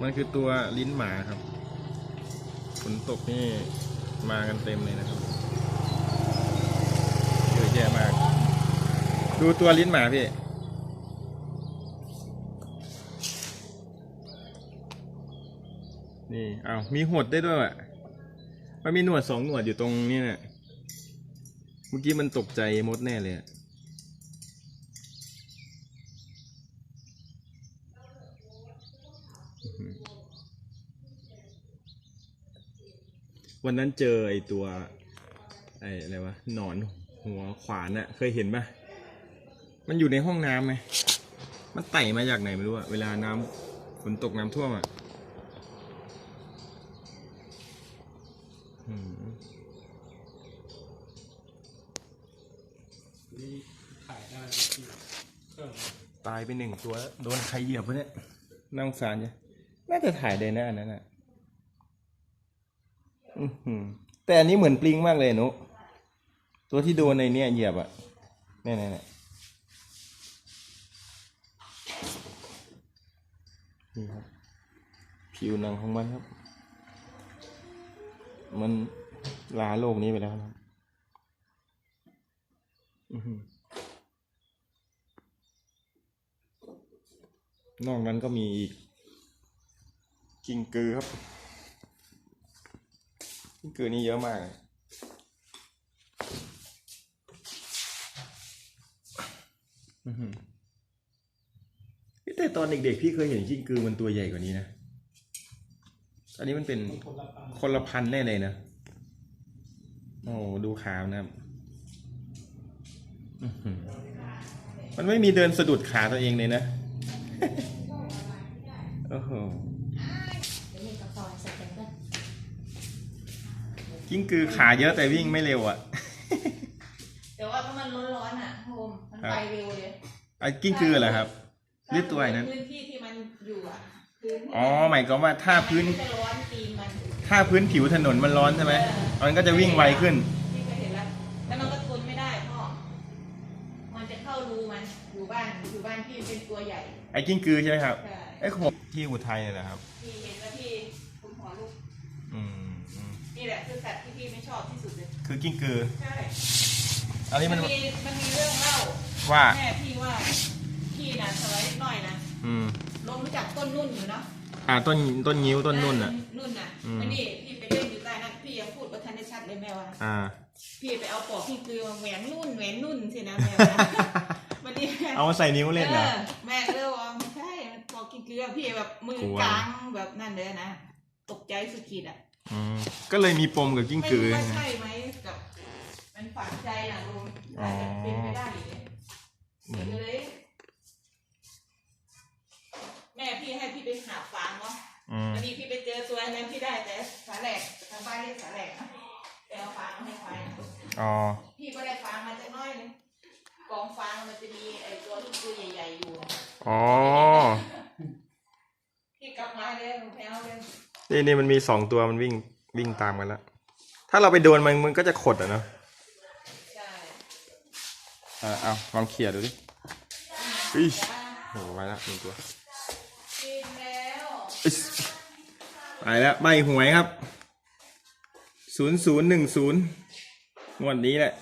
มันคือตัวลิ้นหมาครับฝนตกนี่มากันเต็มเลยนะครับเยอะแยะมาก ดูตัวลิ้นหมาพี่นี่เอามีหดได้ด้วยอะ มันมีหนวดสองหนวดอยู่ตรงนี้เนี่ย เมื่อกี้มันตกใจมดแน่เลยอะอื้อหือ วันนั้นเจอไอตัวไออะไรวะหนอนหัวขวานอะเคยเห็นปะมันอยู่ในห้องน้ำไหมมันไต่มาจากไหนไม่รู้อะเวลาน้ำฝนตกน้ำท่วมอะอืมนี่ถ่ายได้ที่เครื่องตายไปหนึ่งตัว โดนใครเหยียบวะเนี่ยน่าสงสารเนี่ยน่าจะถ่ายได้นะอันนั้นอะอื้อหือ แต่อันนี้เหมือนปลิงมากเลยนุตัวที่โดนในเนี่ยเหยียบอะเนี่ยเนี่ยเนี่ยนี่ครับผิวหนังของมันครับ มันลาโลกนี้ไปแล้วครับอือหือนอกนั้นก็มีอีก กิ้งกือครับ กิ้งกือนี่เยอะมากเลยอื้อหือแต่ตอนเด็กๆพี่เคยเห็นกิ้งกือมันตัวใหญ่กว่านี้นะ อันนี้มันเป็นคนละพันแน่เลยนะ โอ้ดูขาวนะครับ มันไม่มีเดินสะดุดขาตัวเองเลยนะ โอ้โห กระปอยใส่กันก็กิ้งกือขาเยอะแต่วิ่งไม่เร็วอะ แต่ว่าเพราะมันร้อนๆอะโฮมมันไปเร็วเลยไอ้กิ้งกือเหรอครับหรือตัวไอ้นั้น พื้นที่ที่มันอยู่อะพื้นที่อ๋อหมายความว่าถ้าพื้น มัจะร้อนตีนมัน ถ้าพื้นผิวถนนมันร้อนใช่ไหมมันก็จะวิ่งไวขึ้นที่เคยเห็นแล้ว แล้วมันก็ทนไม่ได้พ่อ มันจะเข้ารูมันอยู่บ้านอยู่บ้านพี่เป็นตัวใหญ่ไอ้กิ้งกือใช่ไหมครับใช่ไอ้ผมที่อุทัยเนี่ยแหละครับ พี่เห็นแล้วพี่คุณหัวลูก อืมอืม นี่แหละคือสัตว์ที่พี่ไม่ชอบที่สุดเลยคือกิ้งกือ ใช่อันนี้มัมันนมีมันมีเรื่องเล่าว่า แม่พี่ว่าพี่น่ะสมัยหน่อยนะอืม ลงรู้จักต้นนุ่นอยู่เนาะอ่าต้นต้นงิ้วต้นนุ่นอะ นุ่นน่ะอืมแล้วนี่พี่ไปเล่นอยู่ใต้นั้นพี่ยังพูดว่าทันได้ชัดเลยแม่ว่า อ่า พี่ไปเอาปอกพี่คือแหวนนุ่นแหวนนุ่นสินะแม่ว่า วันนี้เอามาใส่นิ้วเล่นนะออแม่ก็เลยว่าไม่ใช่มันปอกกินเกลือพี่แบบมือกลัวกลางแบบนั่นเลยนะ ตกใจสุดขีดอะ อืมก็เลยมีปมกับกิ้งไม่กือ รู้ว่านะใช่ไหมกับมันฝังใจนะลุงอาจจะเป็นไปได้อยู่เนี่ยเหมือน เลยแม่พี่ให้พี่ไปหาฟางเนาะอืมวันนี้พี่ไปเจอตัวนั้นพี่ได้แต่สาแหลกทางบ้านเรียกสาแหลกนะแต่เอาฟางมาให้ไฟนะอ๋อ พี่ก็ได้ฟางมาจากน้อยนึงกองฟางมันจะมีไอ้ตัวที่ตัวใหญ่ ๆอยู่นะอ๋อ พี่กลับมาเลยหนูแพ้วเลย นี่นี่มันมีสองตัวมันวิ่งวิ่งตามกันแล้ว ถ้าเราไปโดนมันมันก็จะขดอะเนาะใช่อ่าเอาลองเขี่ยดูดิอิ๊ยจ้าโหไปแล้วหนึ่งตัวกินแล้วอิ๊ยไปแล้วใบหวยครับศูนย์ศูนย์หนึ่งศูนย์งวดนี้แหละ